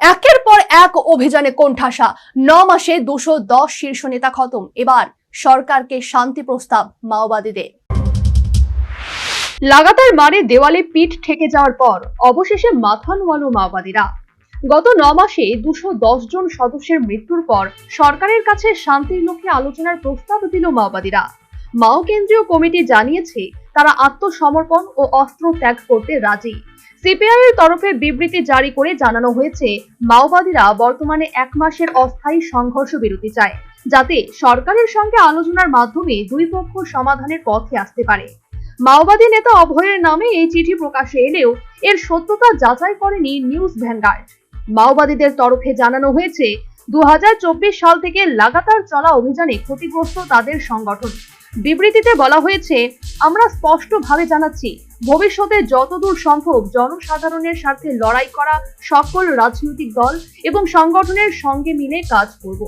একের পর এক অভিযানে কোণঠাসা। ন মাসে দুশো দশ শীর্ষ নেতা খতম। এবার সরকারকে শান্তি প্রস্তাব মাওবাদীদের। লাগাতার মারে দেওয়ালে পিঠ ঠেকে যাওয়ার পর অবশেষে মাথা নোয়ালো মাওবাদীরা। গত ন মাসে দুশো দশ জন সদস্যের মৃত্যুর পর সরকারের কাছে শান্তির লক্ষ্যে আলোচনার প্রস্তাব দিল মাওবাদীরা। মাও কেন্দ্রীয় কমিটি জানিয়েছে, তারা আত্মসমর্পণ ও অস্ত্র ত্যাগ করতে রাজি। সিপিআই এর তরফে বিবৃতি জারি করে জানানো হয়েছে, মাওবাদীরা বর্তমানে এক মাসের অস্থায়ী সংঘর্ষ বিরতি চায়, যাতে সরকারের সঙ্গে আলোচনার মাধ্যমে দুই পক্ষ সমাধানের পথে আসতে পারে। মাওবাদী নেতা অভয়ের নামে এই চিঠি প্রকাশে এলেও এর সত্যতা যাচাই করেনি নিউজ ভ্যানগার্ড। মাওবাদীদের তরফে জানানো হয়েছে দু হাজার চব্বিশ সাল থেকে লাগাতার চলা অভিযানে ক্ষতিগ্রস্ত তাদের সংগঠন। বিবৃতিতে বলা হয়েছে, আমরা স্পষ্টভাবে জানাচ্ছি, ভবিষ্যতে যতদূর সম্ভব জনসাধারণের স্বার্থে লড়াই করা সকল রাজনৈতিক দল এবং সংগঠনের সঙ্গে মিলে কাজ করব।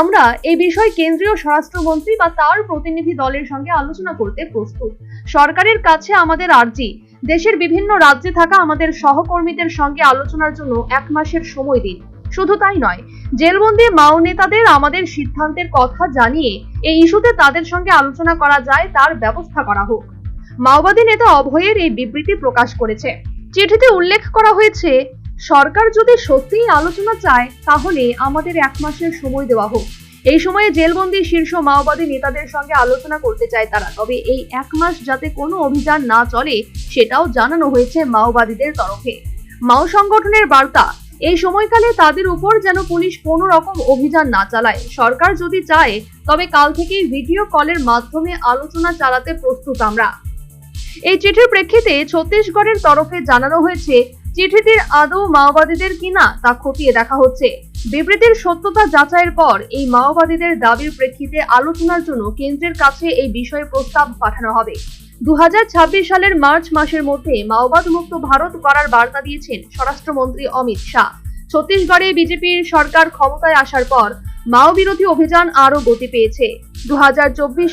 আমরা এই বিষয়ে কেন্দ্রীয় স্বরাষ্ট্রমন্ত্রী বা তার প্রতিনিধি দলের সঙ্গে আলোচনা করতে প্রস্তুত। সরকারের কাছে আমাদের আর্জি, দেশের বিভিন্ন রাজ্যে থাকা আমাদের সহকর্মীদের সঙ্গে আলোচনার জন্য এক মাসের সময় দিন। শুধু তাই নয়, জেলবন্দি মাও নেতাদের আমাদের সিদ্ধান্তের কথা জানিয়ে এই ইস্যুতে তাদের সঙ্গে আলোচনা করা যায়, তার ব্যবস্থা করা হোক। মাওবাদী নেতা অভয়ের এই বিবৃতি প্রকাশ করেছে। চিঠিতে উল্লেখ করা হয়েছে, সরকার যদি সত্যিই আলোচনা চায়, তাহলে আমাদের এক মাসের সময় দেওয়া হোক। এই সময়ে জেলবন্দি শীর্ষ মাওবাদী নেতাদের সঙ্গে আলোচনা করতে চায় তারা, তবে এই এক মাস যাতে কোনো অভিযান না চলে, সেটাও জানানো হয়েছে মাওবাদীদের তরফে। মাও সংগঠনের বার্তা এই সময়কালে তাদের উপর যেন পুলিশ কোনো রকম অভিযান না চালায়। সরকার যদি চায়, তবে কাল থেকেই ভিডিও কলের মাধ্যমে আলোচনা চালাতে প্রস্তুত আমরা। এই চিঠির প্রেক্ষিতে ছত্তিশগড়ের তরফে জানানো হয়েছে, চিঠিটির আদৌ মাওবাদীদের কিনা তা খতিয়ে দেখা হচ্ছে। বিবৃতির সত্যতা যাচাইয়ের পর এই মাওবাদীদের দাবির প্রেক্ষিতে আলোচনার জন্য কেন্দ্রের কাছে এই বিষয়ে প্রস্তাব পাঠানো হবে। দু হাজার ছাব্বিশ সালের মার্চ মাসের মধ্যে মাওবাদ মুক্ত ভারত করার বার্তা দিয়েছেন স্বরাষ্ট্রমন্ত্রী অমিত শাহ। ছত্তিশগড়ে বিজেপির সরকার ক্ষমতায় আসার পর মাও বিরোধী অভিযান আরও গতি পেয়েছে। দু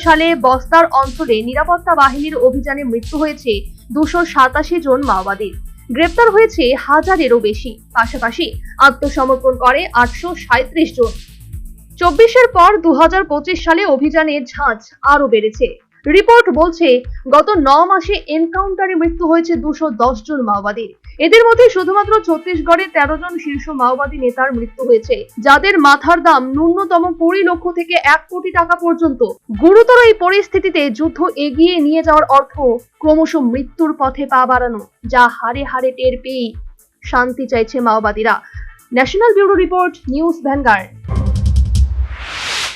সালে বস্তার অঞ্চলে নিরাপত্তা বাহিনীর অভিযানে মৃত্যু হয়েছে দুশো সাতাশি জন মাওবাদীর গ্রেপ্তার হয়েছে হাজারেরও বেশি। পাশাপাশি আত্মসমর্পণ করে আটশো সাঁত্রিশ জন। চব্বিশের পর দু হাজার পঁচিশ সালে অভিযানের ঝাঁজ আরও বেড়েছে। রিপোর্ট বলছে, গত ন মাসে এনকাউন্টারে মৃত্যু হয়েছে দুশো দশ জন মাওবাদীর এদের মধ্যে শুধুমাত্র ছত্তিশগড়ে তেরো জন শীর্ষ মাওবাদী নেতার মৃত্যু হয়েছে, যাদের মাথার দাম ন্যূনতম কুড়ি লক্ষ থেকে এক কোটি টাকা পর্যন্ত। গুরুতর এই পরিস্থিতিতে যুদ্ধ এগিয়ে নিয়ে যাওয়ার অর্থ ক্রমশ মৃত্যুর পথে পা বাড়ানো, যা হারে হারে টের পেয়েই শান্তি চাইছে মাওবাদীরা। National bureau report, news Vanguard.